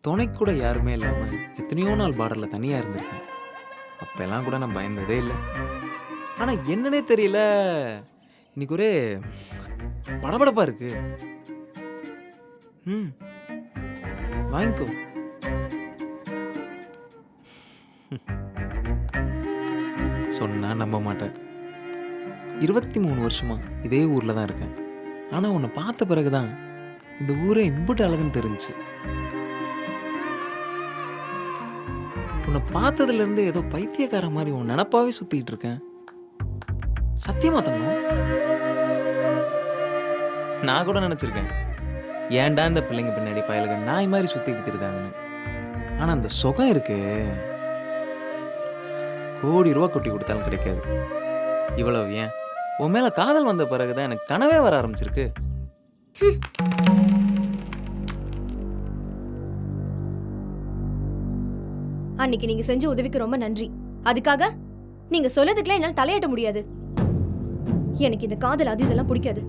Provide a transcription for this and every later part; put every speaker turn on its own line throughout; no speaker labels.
துணைக்கு கூட யாருமே இல்லாமல் எத்தனையோ நாள் பார்டர்ல தனியா இருந்திருக்கேன். அப்பெல்லாம் கூட நான் பயந்ததே இல்லை. ஆனா என்னன்னே தெரியல. இன்னைக்கு ஒரே படபடப்பாக இருக்கு. ம். வாங்கிக்கோ. சொன்னா நம்ப மாட்டேன். இருபத்தி மூணு வருஷமா இதே ஊரில் தான் இருக்கேன். ஆனா உன்னை பார்த்த பிறகு தான் இந்த ஊரே இம்புட்டு அழகுன்னு தெரிஞ்சுச்சு உன்னை பார்த்ததுலேருந்து ஏதோ பைத்தியக்கார மாதிரி உன் நினப்பாவே சுற்றிக்கிட்டு இருக்கேன். சத்தியமா தங்கம் நான் கூட நினச்சிருக்கேன். ஏன்டா இந்த பிள்ளைங்க பின்னாடி பயலுக நாய் மாதிரி சுத்திட்டு திருதாங்கன்னு ஆனால் அந்த சுகம் இருக்கு. கோடி ரூபா கொட்டி கொடுத்தாலும் கிடைக்காது. இவ்வளவு ஏன்? உன் மேலே காதல் வந்த பிறகுதான் எனக்கு கனவே வர ஆரம்பிச்சிருக்கு.
அன்னைக்கு நீங்க செஞ்ச உதவிக்கு ரொம்ப நன்றி. அதுக்காக நீங்க சொல்லதுக்குலாம் என்னால தலையாட்ட முடியாது. எனக்கு இந்த காதல் அது இதெல்லாம் பிடிக்காது.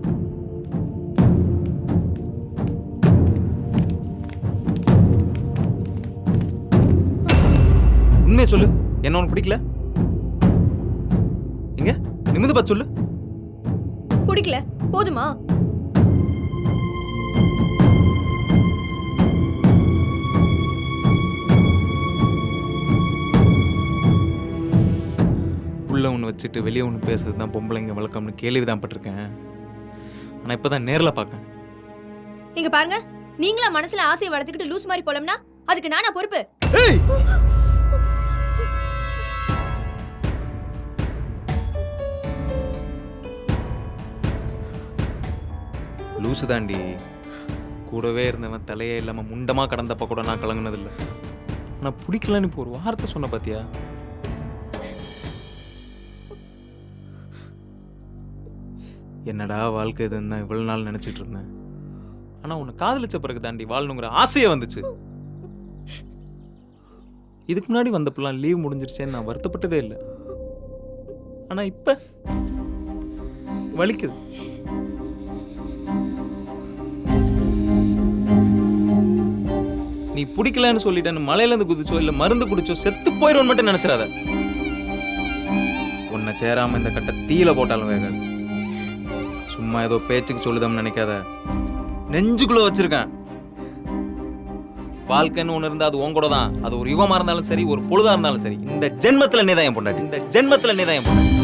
உண்மையை சொல்லு. என்ன உனக்கு பிடிக்கல? எங்க? நிமிந்து பார்த்து சொல்லு.
பிடிக்கல. போதுமா?
உள்ள ஒன்று வச்சுட்டு வெளியே ஒன்று பேசுறது தான் பொம்பளைங்க வழக்கம்னு கேள்வி தான் பட்டிருக்கேன். ஆனால் இப்போ தான் நேரில் பார்க்கேன்
இங்க பாருங்க நீங்களா மனசுல ஆசையை வளர்த்துக்கிட்டு லூஸ் மாதிரி போலம்னா அதுக்கு நானா பொறுப்பு?
லூசு தாண்டி கூடவே இருந்தவன் தலையே இல்லாமல் முண்டமாக கடந்தப்ப கூட நான் கலங்கினதில்லை. ஆனால் பிடிக்கலன்னு இப்போ ஒரு வார்த்தை சொன்ன பாத்தியா? என்னடா வாழ்க்கை இதுன்னு தான் இவ்வளோ நாள் நினச்சிட்டு இருந்தேன். ஆனால் உன்னை காதலிச்ச பிறகு தாண்டி வாழணுங்கிற ஆசையே வந்துச்சு. இதுக்கு முன்னாடி வந்தப்பெல்லாம் லீவ் முடிஞ்சிருச்சேன்னு நான் வருத்தப்பட்டதே இல்லை. ஆனால் இப்போ வலிக்குது. நீ பிடிக்கலன்னு சொல்லிட்டேன்னு மலையிலேருந்து குதிச்சோ இல்லை மருந்து குடிச்சோ செத்து போயிடுவோன்னு மட்டும் நினச்சிடாத. உன்னை சேராமல் இந்த கட்டை தீயில போட்டாலும் வேகாது. சும்மா ஏதோ பேச்சுக்கு சொல்லுதம்னு நினைக்காத. நெஞ்சுக்குள்ள வச்சிருக்கேன். வாழ்க்கைன்னு ஒன்று இருந்தால் அது உன் கூட தான் அது ஒரு யுகமாக இருந்தாலும் சரி ஒரு பொழுதாக இருந்தாலும் சரி. இந்த ஜென்மத்தில் நீ தான் என் பொண்டாட்டி. இந்த ஜென்மத்தில் நீ தான் என் பொண்டாட்டி.